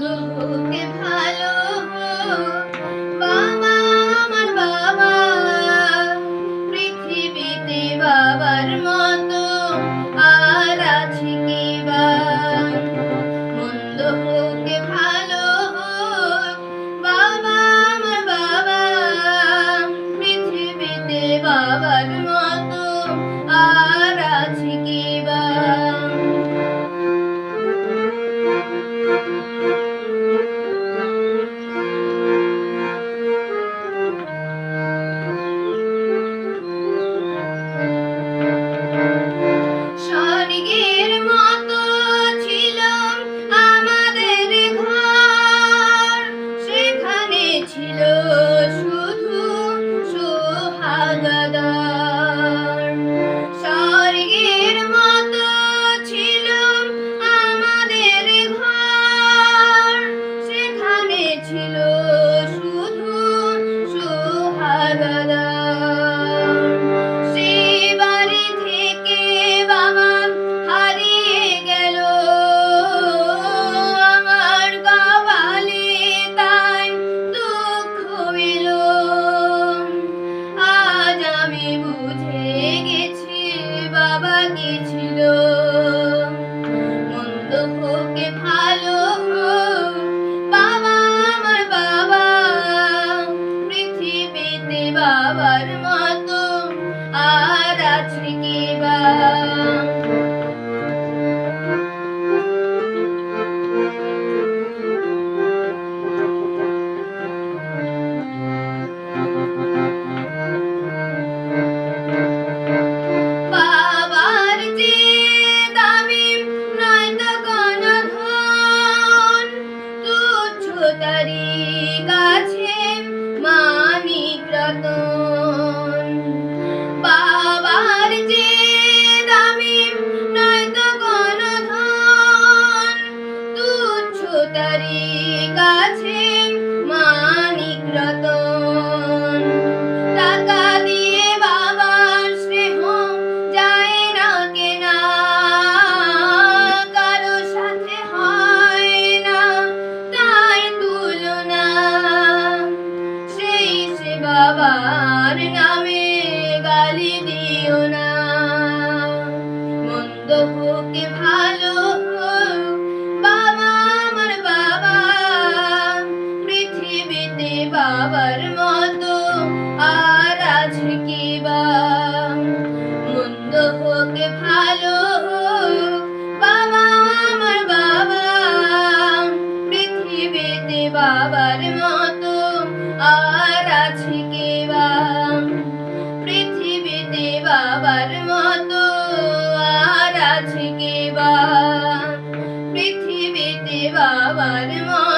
লোকে ভাই mentiroso. দিও না। মন্দ হোক ভালো বাবা, আমার বাবা। পৃথিবীতে বাবার মতো আর আজ কি বা? মন্দ হোক ভালো বাবা, আমার বাবা। পৃথিবীতে বাবার মতো আর বাবার মতো আর আছে কে বা? পৃথিবীতে বাবার মতো